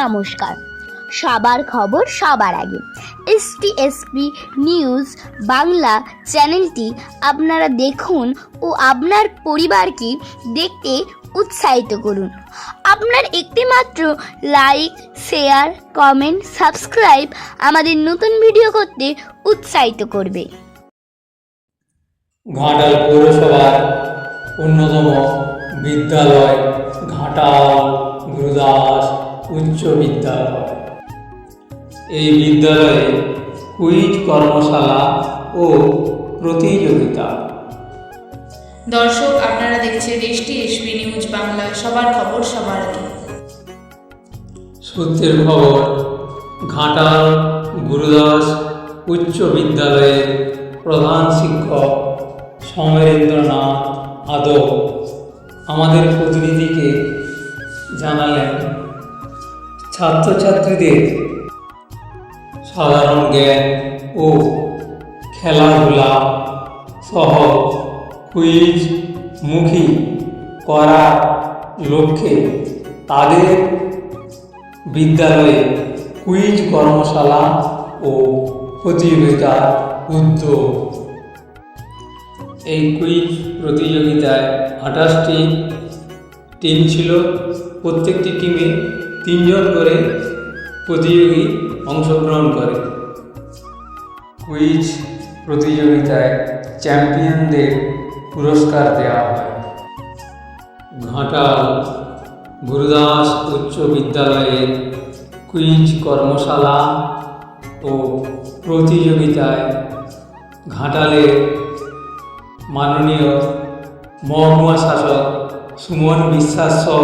নমস্কার। সবার খবর সবার আগে। এসটি এসপি নিউজ বাংলা চ্যানেলটি আপনারা দেখুন ও আপনার পরিবারকে দেখতে উৎসাহিত করুন। আপনার একটি মাত্র লাইক শেয়ার কমেন্ট সাবস্ক্রাইব আমাদের নতুন ভিডিও করতে উৎসাহিত করবে। ঘাটাল পৌরসভার অন্যতম বিদ্যালয়, ঘাটাল, গুরুদাস উচ্চ বিদ্যালয়। এই বিদ্যালয়ে কুইজ কর্মশালা ও প্রতিযোগিতা। দর্শক আপনারা দেখছেন এসটি এসপি নিউজ বাংলা। সবার খবর সবার আগে। সূত্রের খবর ঘাটাল গুরুদাস উচ্চ বিদ্যালয়ের প্রধান শিক্ষক সমরেন্দ্রনাথ আদব আমাদের প্রতিনিধিকে জানালেন ছাত্রছাত্রীদের সাধারণ জ্ঞান ও খেলাধুলা সহ কুইজ মুখী করার লক্ষ্যে তাদের বিদ্যালয়ে কুইজ কর্মশালা ও প্রতিযোগিতার উদ্যোগ। এই কুইজ প্রতিযোগিতায় আঠাশটি টিম ছিল। প্রত্যেকটি টিমে তিনজন করে প্রতিযোগী অংশগ্রহণ করে। কুইজ প্রতিযোগিতায় চ্যাম্পিয়নদের পুরস্কার দেওয়া হয়। ঘাটাল গুরুদাস উচ্চ বিদ্যালয়ের কুইজ কর্মশালা ও প্রতিযোগিতায় ঘাটালের মাননীয় মহকুমা শাসক সুমন বিশ্বাস সহ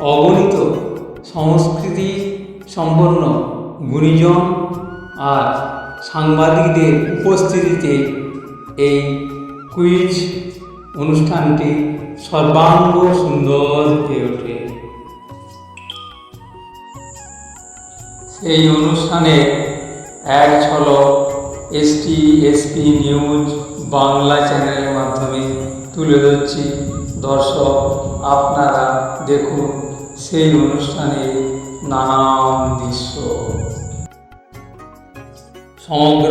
অগণিত সংস্কৃতি সম্পন্ন গুণীজন আর সাংবাদিকদের উপস্থিতিতে এই কুইজ অনুষ্ঠানটি সর্বাঙ্গ সুন্দর হয়ে ওঠে। সেই অনুষ্ঠানে এক ঝলক এসটি এসপি নিউজ বাংলা চ্যানেলের মাধ্যমে তুলে ধরছি। দর্শক, আপনারা দেখুন সেই অনুষ্ঠানে নানান দৃশ্য সমগ্র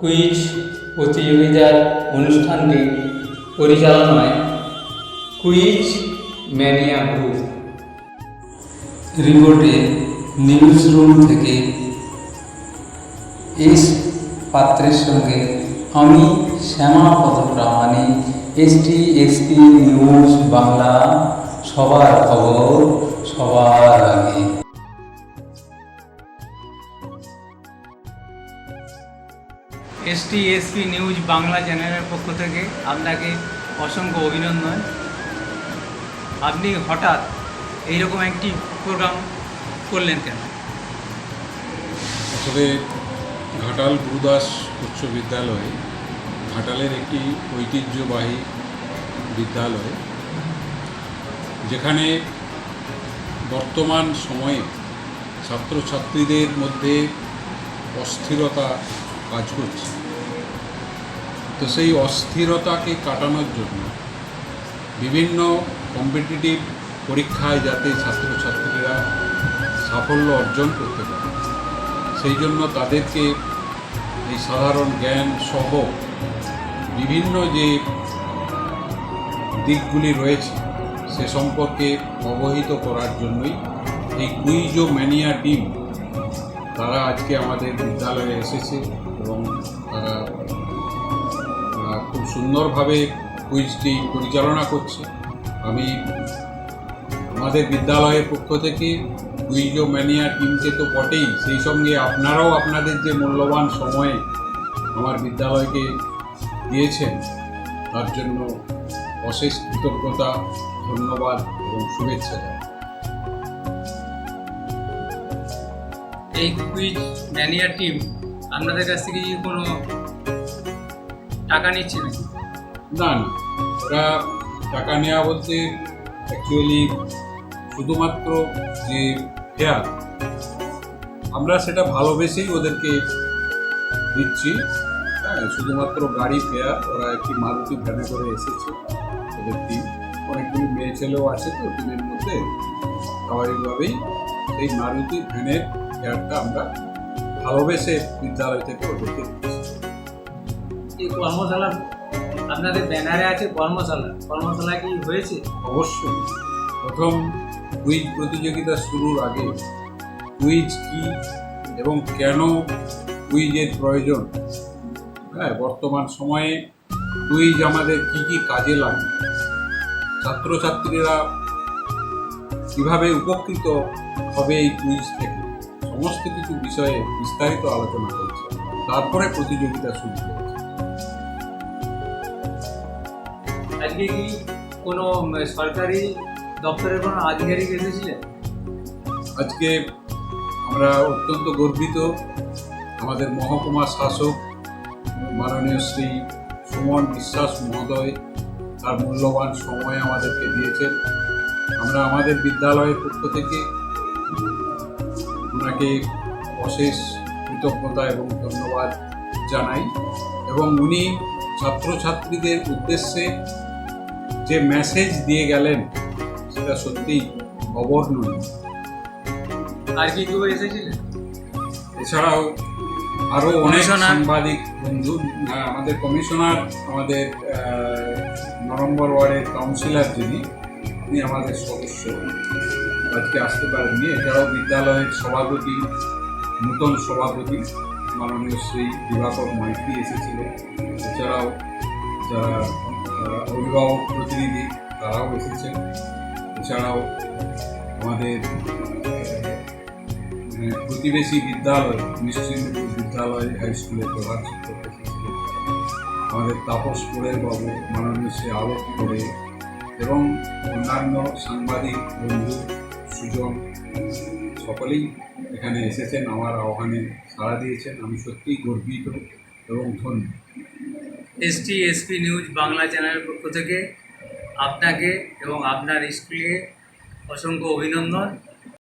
কুইজ প্রতিযোগিতার অনুষ্ঠানটি পরিচালনায় কুইজ ম্যানিয়া গ্রুপ। রিপোর্টে নিউজ রুম থেকে এস পাত্রের সঙ্গে আমি Shyamapada Pramanik ST SP news Bangla সবার খবর সবার আগে। এসটি এসপি নিউজ বাংলা চ্যানেলের পক্ষ থেকে আপনাকে অসংখ্য অভিনন্দন। আপনি হঠাৎ এইরকম একটি প্রোগ্রাম করলেন কেন? আসলে ঘাটাল গুরুদাস উচ্চ বিদ্যালয় ঘাটালের একটি ঐতিহ্যবাহী বিদ্যালয়। যেখানে বর্তমান সময়ে ছাত্রছাত্রীদের মধ্যে অস্থিরতা কাজ করছে। তো সেই অস্থিরতাকে কাটানোর জন্য বিভিন্ন কম্পিটিটিভ পরীক্ষায় যাতে ছাত্রছাত্রীরা সাফল্য অর্জন করতে পারে, সেই জন্য তাদেরকে এই সাধারণ জ্ঞান সহ বিভিন্ন যে দিকগুলি রয়েছে সে সম্পর্কে অবহিত করার জন্যই এই কুইজো ম্যানিয়া টিম তারা আজকে আমাদের বিদ্যালয়ে এসেছে এবং তারা খুব সুন্দরভাবে কুইজটি পরিচালনা করছে। আমি আমাদের বিদ্যালয়ের পক্ষ থেকে কুইজো ম্যানিয়া টিমকে তো বটেই, সেই সঙ্গে আপনারাও আপনাদের যে মূল্যবান সময়ে আমার বিদ্যালয়কে দিয়েছেন, তার জন্য অশেষ কৃতজ্ঞতা ধন্যবাদ এবং শুভেচ্ছা জানাই। এই কুইজ ম্যানিয়া টিম আপনাদের কাছ থেকে কি কোনো টাকা নিচ্ছে নাকি? না না। ওরা টাকা নেওয়া বলতে অ্যাকচুয়ালি শুধুমাত্র যে ফেয়ার আমরা সেটা ভালোবেসেই ওদেরকে দিচ্ছি। হ্যাঁ শুধুমাত্র গাড়ি ফেয়ার ওরা একটি মারুতি ভ্যানে করে এসেছে ওদের টিম অনেকগুলি মেয়ে ছেলেও আছে তো টিমের মধ্যে। স্বাভাবিকভাবেই সেই মারুতি ভ্যানের ফেয়ারটা আমরা ভালোবেসে বিদ্যালয় থেকে ওদেরকে। এই কর্মশালা আপনাদের ব্যানারে আছে কর্মশালা। কর্মশালা কি হয়েছে? অবশ্যই। প্রথম কুইজ প্রতিযোগিতা শুরুর আগে কুইজ কি এবং কেন কুইজের প্রয়োজন? হ্যাঁ বর্তমান সময়ে কুইজ আমাদের কি কি কাজে লাগে ছাত্রছাত্রীরা কীভাবে উপকৃত হবে এই কুইজ থেকে? সমস্ত কিছু বিষয়ে বিস্তারিত আলোচনা হয়েছে। তারপরে প্রতিযোগিতা শুরু হয়েছে। আজকে কি কোনো সরকারি দপ্তরের কোনো আধিকারিক এসেছিলেন? আজকে আমরা অত্যন্ত গর্বিত আমাদের মহকুমা শাসক মাননীয় শ্রী সুমন বিশ্বাস মহোদয় তার মূল্যবান সময় আমাদেরকে দিয়েছেন আমরা আমাদের বিদ্যালয়ের পক্ষ থেকে ওনাকে অশেষ কৃতজ্ঞতা এবং ধন্যবাদ জানাই এবং উনি ছাত্রছাত্রীদের উদ্দেশ্যে যে মেসেজ দিয়ে গেলেন সেটা সত্যিই অবর্ণনীয়। আর কি কেউ এসেছিলেন? এছাড়াও আরও অনেক সাংবাদিক বন্ধু আমাদের কমিশনার আমাদের আহ, ন নম্বর ওয়ার্ডের কাউন্সিলর যিনি তিনি আমাদের সদস্য। আজকে আসতে পারেননি। এছাড়াও বিদ্যালয়ের সভাপতি নূতন সভাপতি মাননীয় শ্রী দিবাকর মাইতি এসেছিলেন এছাড়াও যারা অভিভাবক প্রতিনিধি তারাও এসেছেন। এছাড়াও আমাদের প্রতিবেশী বিদ্যালয় নিশ্চিন্তপুর বিদ্যালয় হাই স্কুলের প্রধান শিক্ষক আমাদের তাপস পোড়ের বাবু মাননীয় শ্রী আলোক করে এবং অন্যান্য সাংবাদিক, বন্ধু, সুজন সকলেই এখানে এসেছেন, আমার আহ্বানে সাড়া দিয়েছেন। আমি সত্যিই গর্বিত এবং ধন্য। এসটি এসপি নিউজ বাংলা চ্যানেলের পক্ষ থেকে আপনাকে এবং আপনার স্কুলকে অসংখ্য অভিনন্দন।